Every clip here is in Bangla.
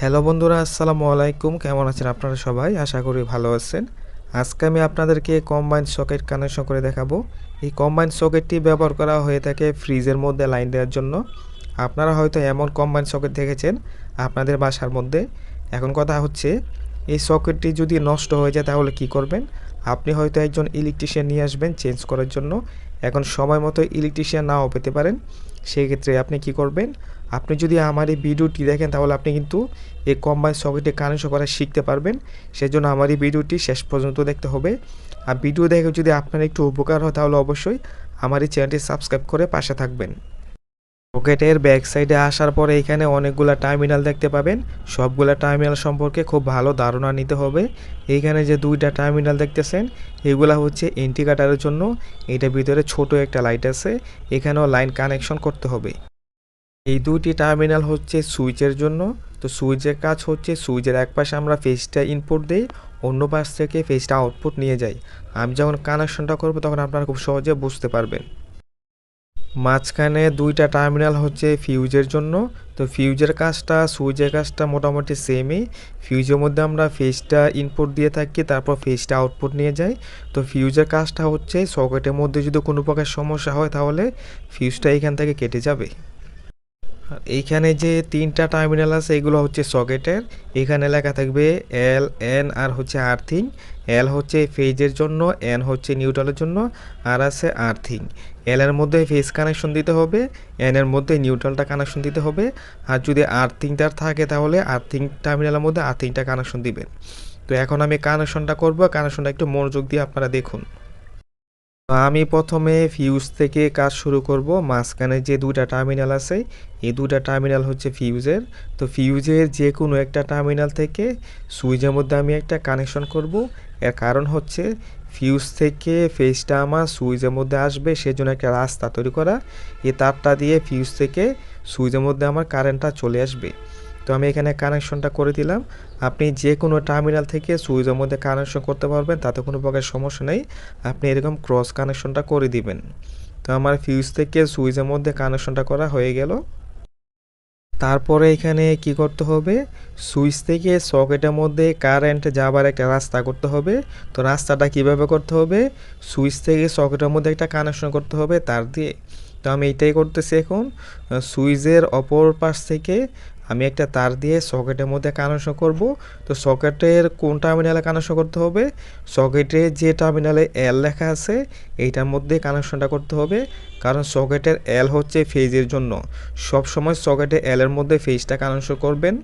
হ্যালো বন্ধুরা, আসসালামু আলাইকুম। কেমন আছেন আপনারা সবাই? আশা করি ভালো আছেন। আজকে আমি আপনাদেরকে কম্বাইন্ড সকেট কানেকশন করে দেখাবো। এই কম্বাইন্ড সকেটটি ব্যবহার করা হয়ে থাকে ফ্রিজের মধ্যে লাইন দেওয়ার জন্য। আপনারা হয়তো এমন কম্বাইন্ড সকেট দেখেছেন আপনাদের বাসার মধ্যে। এখন কথা হচ্ছে এই সকেটটি যদি নষ্ট হয়ে যায় তাহলে কি করবেন? আপনি হয়তো একজন ইলেকট্রিশিয়ান নিয়ে আসবেন চেঞ্জ করার জন্য। এখন সময় মতো ইলেকট্রিশিয়ান নাও পেতে পারেন। সেই ক্ষেত্রে আপনি কি করবেন? আপনি যদি আমার এই ভিডিওটি দেখেন তাহলে আপনি কিন্তু এই কম্বাইন সকেটে কানেকশন করা শিখতে পারবেন। সেজন্য আমার এই ভিডিওটি শেষ পর্যন্ত দেখতে হবে। আর ভিডিও দেখে যদি আপনার একটু উপকার হয় তাহলে অবশ্যই আমার এই চ্যানেলটি সাবস্ক্রাইব করে পাশে থাকবেন। সকেটের ব্যাক সাইডে আসার পরে এখানে অনেকগুলা টার্মিনাল দেখতে পাবেন। সবগুলা টার্মিনাল সম্পর্কে খুব ভালো ধারণা নিতে হবে। এইখানে যে দুইটা টার্মিনাল দেখতেছেন, এগুলা হচ্ছে ইন্ডিকেটারের জন্য। এটা ভিতরে ছোট একটা লাইট আছে, এখানেও লাইন কানেকশন করতে হবে। এই দুটি টার্মিনাল হচ্ছে সুইচের জন্য। তো সুইচের কাজ হচ্ছে সুইচের এক পাশে আমরা ফেসটা ইনপুট দিই, অন্য পাশ থেকে ফেসটা আউটপুট নিয়ে যাই। আমি যখন কানেকশনটা করব তখন আপনারা খুব সহজে বুঝতে পারবেন। মাঝখানে দুইটা টার্মিনাল হচ্ছে ফিউজের জন্য। তো ফিউজের কাজটা, সুইচের কাজটা মোটামুটি সেমই ফিউজের মধ্যে আমরা ফেসটা ইনপুট দিয়ে থাকি, তারপর ফেসটা আউটপুট নিয়ে যাই। তো ফিউজের কাজটা হচ্ছে সকেটের মধ্যে যদি কোনো প্রকার সমস্যা হয় তাহলে ফিউজটা এখান থেকে কেটে যাবে। আর এইখানে যে তিনটা টার্মিনাল আছে, এগুলো হচ্ছে সকেটের। এখানে লেখা থাকবে এল এন আর হচ্ছে আর্থিং এল হচ্ছে ফেজের জন্য এন হচ্ছে নিউট্রালের জন্য, আর আছে আর্থিং এল এর মধ্যে ফেজ কানেকশন দিতে হবে এন এর মধ্যে নিউট্রালটা কানেকশন দিতে হবে, আর যদি আর্থিংটার থাকে তাহলে আর্থিং টার্মিনালের মধ্যে আর্থিংটা কানেকশন দিবেন। তো এখন আমি কানেকশনটা করব কানেকশনটা একটু মনোযোগ দিয়ে আপনারা দেখুন। আমি প্রথমে ফিউজ থেকে কাজ শুরু করব। মাঝখানে যে দুটা টার্মিনাল আছে, এই দুটা টার্মিনাল হচ্ছে ফিউজের তো ফিউজের যে কোনো একটা টার্মিনাল থেকে সুইচের মধ্যে আমি একটা কানেকশন করব। এর কারণ হচ্ছে ফিউজ থেকে ফেজটা আমার সুইচের মধ্যে আসবে, সেজন্য একটা রাস্তা তৈরি করা। এই তারটা দিয়ে ফিউজ থেকে সুইচের মধ্যে আমার কারেন্টটা চলে আসবে। তো আমি এখানে কানেকশনটা করে দিলাম। আপনি যে কোনো টার্মিনাল থেকে সুইচের মধ্যে কানেকশন করতে পারবেন, তাতে কোনো প্রকার সমস্যা নেই। আপনি এরকম ক্রস কানেকশনটা করে দিবেন। তো আমার ফিউজ থেকে সুইচের মধ্যে কানেকশনটা করা হয়ে গেল। তারপরে এখানে কি করতে হবে? সুইচ থেকে সকেটের মধ্যে কারেন্ট যাবার একটা রাস্তা করতে হবে। তো রাস্তাটা কীভাবে করতে হবে? সুইচ থেকে সকেটের মধ্যে একটা কানেকশন করতে হবে তার দিয়ে। তো আমি এটাই করতেছি এখন। সুইচের অপর পাশ থেকে আমি একটা তার দিয়ে সকেটের মধ্যে কানেকশন করব। তো সকেটের কোন টার্মিনালে কানেকশন করতে হবে? সকেটে যে টার্মিনালে এল লেখা আছে, এইটার মধ্যে কানেকশনটা করতে হবে। কারণ সকেটের এল হচ্ছে ফেজের জন্য। সব সময় সকেটে এল এর মধ্যে ফেজটা কানেকশন করবেন।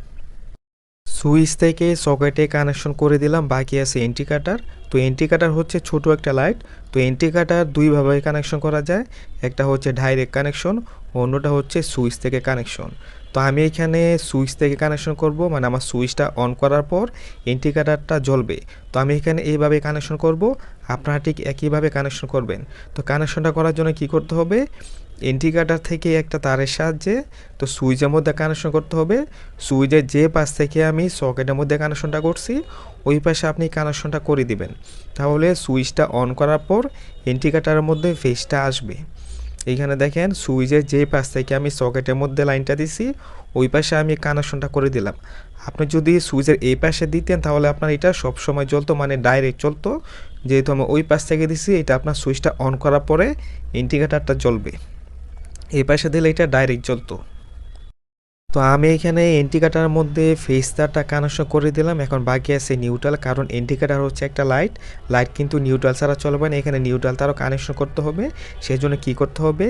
সুইচ থেকে সকেটে কানেকশন করে দিলাম, বাকি আছে এন্টিকাটার তো এন্টিকাটার হচ্ছে ছোট একটা লাইট। তো এন্টিকাটার দুইভাবে কানেকশন করা যায়, একটা হচ্ছে ডাইরেক্ট কানেকশন, অন্যটা হচ্ছে সুইচ থেকে কানেকশন। তো আমি এখানে সুইচ থেকে কানেকশন করব মানে আমার সুইচটা অন করার পর ইন্ডিকেটারটা জ্বলবে। তো আমি এখানে এইভাবে কানেকশন করব, আপনারা ঠিক একইভাবে কানেকশন করবেন। তো কানেকশনটা করার জন্য কি করতে হবে? ইন্ডিকেটার থেকে একটা তারের সাহায্যে তো সুইচের মধ্যে কানেকশন করতে হবে। সুইচের যে পাশ থেকে আমি সকেটের মধ্যে কানেকশনটা করছি, ওই পাশে আপনি কানেকশনটা করে দিবেন। তাহলে সুইচটা অন করার পর ইন্ডিকেটারের মধ্যে ফেসটা আসবে। এইখানে দেখেন সুইচের যে পাশ থেকে আমি সকেটের মধ্যে লাইনটা দিছি, ওই পাশে আমি কানেকশনটা করে দিলাম। আপনি যদি সুইচের এই পাশে দিতেন তাহলে আপনার এটা সবসময় চলতো মানে ডাইরেক্ট চলতো। যেহেতু আমি ওই পাশ থেকে দিছি, এটা আপনার সুইচটা অন করার পরে ইন্ডিকেটারটা জ্বলবে। এই পাশে দিলে এটা ডাইরেক্ট জ্বলতো তো আমি এখানে এন্টিকাটার মধ্যে ফেস তারটা কানেকশন করে দিলাম, এখন বাকি আছে নিউট্রাল কারণ এন্টিকাটার হচ্ছে একটা লাইট লাইট কিন্তু নিউট্রাল ছাড়া চলবে না, এখানে নিউট্রাল তারও কানেকশন করতে হবে সেই জন্য কী করতে হবে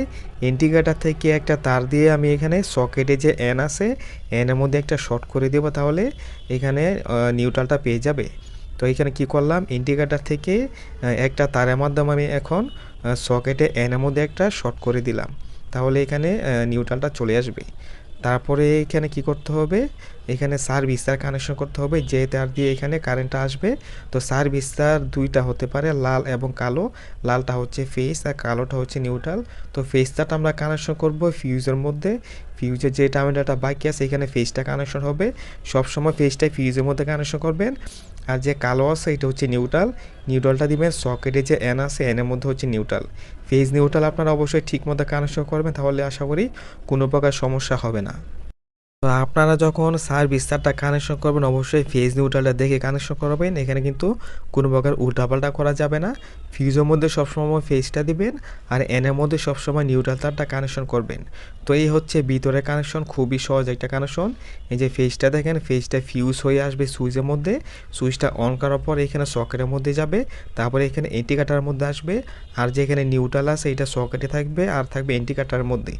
এন্টিকাটার থেকে একটা তার দিয়ে আমি এখানে সকেটে যে এন আছে এনের মধ্যে একটা শর্ট করে দেবো তাহলে এখানে নিউট্রালটা পেয়ে যাবে। তো এখানে কি করলাম ইন্ডিকেটার থেকে একটা তারের মাধ্যমে আমি এখন সকেটে এনের মধ্যে একটা শর্ট করে দিলাম। তাহলে এখানে নিউট্রালটা চলে আসবে তারপরে এখানে কি করতে হবে? এখানে সার বিস্তার কানেকশন করতে হবে, যে তার দিয়ে এখানে কারেন্টটা আসবে। তো সার বিস্তার দুইটা হতে পারে, লাল এবং কালো। লালটা হচ্ছে ফেস আর কালোটা হচ্ছে নিউট্রাল তো ফেসটাটা আমরা কানেকশন করব ফিউজের মধ্যে। ফিউজের যে টার্মিনালটা বাকি আছে, এখানে ফেসটা কানেকশন হবে। সবসময় ফেসটাই ফিউজের মধ্যে কানেকশন করবেন। আর যে কালো আছে, এটা হচ্ছে নিউট্রাল নিউট্রালটা দিবেন সকেটে যে এন আছে এনের মধ্যে হচ্ছে নিউট্রাল ফেজ নিউট্রাল আপনারা অবশ্যই ঠিকমতো কানেকশন করবেন, তাহলে আশা করি কোনো প্রকার সমস্যা হবে না। তো আপনারা যখন সার বিস্তারটা কানেকশন করবেন, অবশ্যই ফেজ নিউট্রালটা দেখে কানেকশন করবেন। এখানে কিন্তু কোনো প্রকার উল্টাপাল্টা করা যাবে না। ফিউজের মধ্যে সবসময় ফেজটা দিবেন আর এনের মধ্যে সবসময় নিউট্রাল তারটা কানেকশন করবেন। তো এই হচ্ছে ভিতরে কানেকশন খুবই সহজ একটা কানেকশন এই যে ফেজটা দেখেন ফেজটা ফিউজ হয়ে আসবে সুইচের মধ্যে। সুইচটা অন করার পর এখানে সকেটের মধ্যে যাবে। তারপরে এখানে এন্টিকাটার মধ্যে আসবে। আর যেখানে নিউট্রাল আছে, এটা সকেটে থাকবে আর থাকবে এন্টি এন্টিকাটার মধ্যে।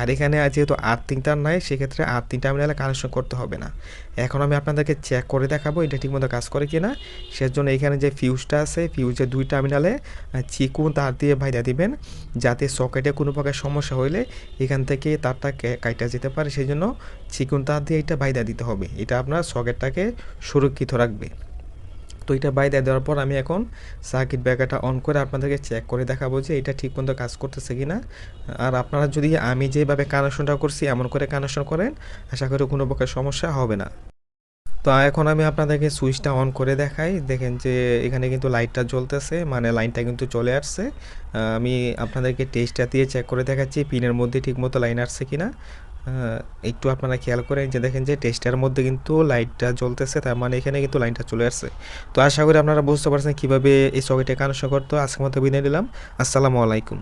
আর এখানে যেহেতু আর্থিং তার নাই, সেক্ষেত্রে আর্থিং টার্মিনালে কানেকশন করতে হবে না। এখন আমি আপনাদেরকে চেক করে দেখাবো এটা ঠিকমতো কাজ করে কি না সেজন্য এখানে যে ফিউজটা আছে ফিউজের দুই টার্মিনালে চিকুন তার দিয়ে ভাইদা দিবেন যাতে সকেটে কোনো প্রকার সমস্যা হইলে এখান থেকে তারটা কাইটা যেতে পারে। সেই জন্য চিকুন তার দিয়ে এটা বাইদা দিতে হবে। এটা আপনার সকেটটাকে সুরক্ষিত রাখবে। তো এটা বাইদা দেওয়ার পর আমি এখন সার্কিট ব্রেকারটা অন করে আপনাদেরকে চেক করে দেখাবো যে এটা ঠিক মতো কাজ করতেছে কি না আর আপনারা যদি আমি যেভাবে কানেকশনটা করছি, এমন করে কানেকশন করেন, আশা করি কোনো প্রকার সমস্যা হবে না। তো এখন আমি আপনাদেরকে সুইচটা অন করে দেখাই। দেখেন যে এখানে কিন্তু লাইটটা জ্বলতেছে মানে লাইনটা কিন্তু চলে আসছে। আমি আপনাদেরকে টেস্টটা দিয়ে চেক করে দেখাচ্ছি, পিনের মধ্যে ঠিকমতো লাইন আসছে কিনা। একটু আপনারা খেয়াল করেন যে দেখেন যে টেস্টের মধ্যে কিন্তু লাইটটা জ্বলতেছে, তার মানে এখানে কিন্তু লাইনটা চলে আসছে। তো আশা করি আপনারা বুঝতে পারছেন কীভাবে এই সকেটে কানেকশন করতো আজকের মতো বিদায় নিলাম। আসসালামু আলাইকুম।